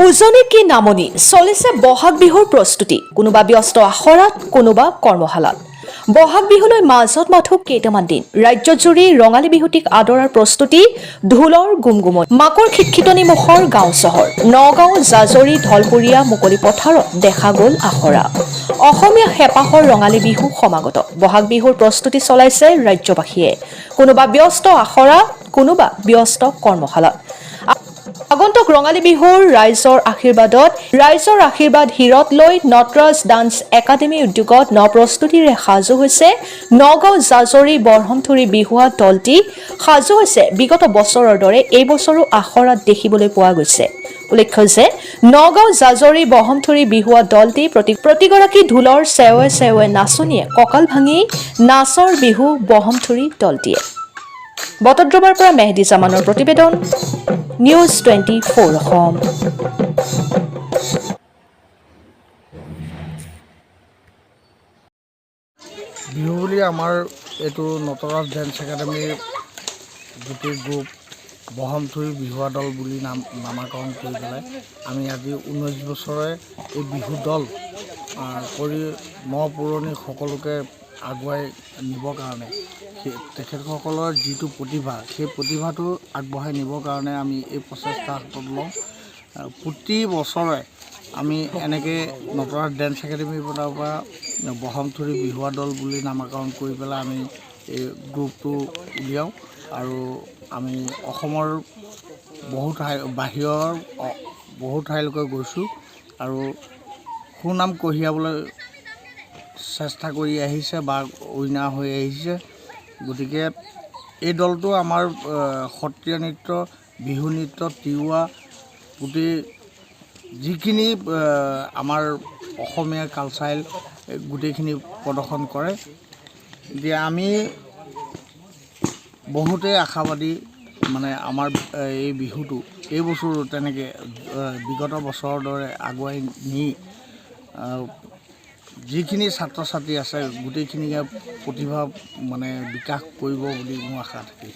উজনি কি নামনি চলিছে বহাগ বিহুৰ প্ৰস্তুতি কোনোবা ব্যস্ত আখৰাত কোনোবা কৰ্মশালাত। বহাগ বিহুলৈ মাজত মাথো কেইটামান দিন ৰাজ্যজুৰি ৰঙালী বিহুটিক আদৰাৰ প্ৰস্তুতি ঢোলৰ গুমগুমত মাকৰ খিটখিটনি মুখৰ গাঁও চহৰ নগাঁও জাজৰি ঢলপুৰীয়া মুকলি পথাৰত দেখা গ'ল আখৰা অসমীয়া হেঁপাহৰ ৰঙালী বিহু সমাগত বহাগ বিহুৰ প্ৰস্তুতি চলাইছে ৰাজ্যবাসীয়ে। কোনোবা ব্যস্ত আখৰা কোনোবা ব্যস্ত কৰ্মশালাত। আগন্তুক ৰঙালী বিহুৰ ৰাইজৰ আশীৰ্বাদত, ৰাইজৰ আশীৰ্বাদ হীৰত লৈ নটৰাজ ডান্স একাডেমী উদ্যোগত ন প্ৰস্তুতিৰে সাজু হৈছে নগাঁও জাজৰি বৰহমথুৰি বিহুৱা দলটি। সাজু হৈছে বিগত বছৰৰ দৰে এই বছৰো আখৰাত দেখিবলৈ পোৱা গৈছে। উল্লেখ্য যে নগাঁও জাজৰি বহমথুৰি বিহুৱা দলটি প্ৰতি প্ৰতিগৰাকী ঢোলৰ চেৱে চেৱে নাচনীয়ে কঁকাল ভাঙি নাচৰ বিহু বহমথুৰি দলটিয়ে। বটদ্ৰৱাৰ পৰা মেহদী জামানৰ প্ৰতিবেদন। নিউজ টুৱেণ্টি ফ'ৰ বিহু বুলি আমাৰ এইটো নটৰাজ ডেন্স একাডেমীৰ গোটেই গ্ৰুপ বহমথুৰি বিহুৱা দল বুলি নাম, নামাকৰণ কৰি পেলাই আমি আজি ঊনৈছ বছৰে এই বিহু দল কৰি ন পুৰণি সকলোকে আগুৱাই নিবৰ কাৰণে। সেই তেখেতসকলৰ যিটো প্ৰতিভা, সেই প্ৰতিভাটো আগবঢ়াই নিবৰ কাৰণে আমি এই প্ৰচেষ্টা হাতত লওঁ। প্ৰতি বছৰে আমি এনেকৈ নটৰাজ ডেন্স একাডেমীৰ পৰা বহমথুৰি বিহুৱা দল বুলি নামাকৰণ কৰি পেলাই আমি এই গ্ৰুপটো উলিয়াওঁ। আৰু আমি অসমৰ বহু ঠাই, বাহিৰৰ বহু ঠাইলৈকে গৈছোঁ। আৰু সুনাম কঢ়িয়াবলৈ চেষ্টা কৰি আহিছে বা উইনাৰ হৈ আহিছে। গতিকে এই দলটো আমাৰ সত্ৰীয়া নৃত্য, বিহু নৃত্য, তিৱা, গোটেই যিখিনি আমাৰ অসমীয়া কালচাৰেল গোটেইখিনি প্ৰদৰ্শন কৰে। এতিয়া আমি বহুতেই আশাবাদী মানে আমাৰ এই বিহুটো, এই বছৰো তেনেকৈ বিগত বছৰৰ দৰে আগুৱাই নি যিখিনি ছাত্ৰ ছাত্ৰী আছে গোটেইখিনিকে প্ৰতিভা মানে বিকাশ কৰিব বুলি মোৰ আশা থাকিল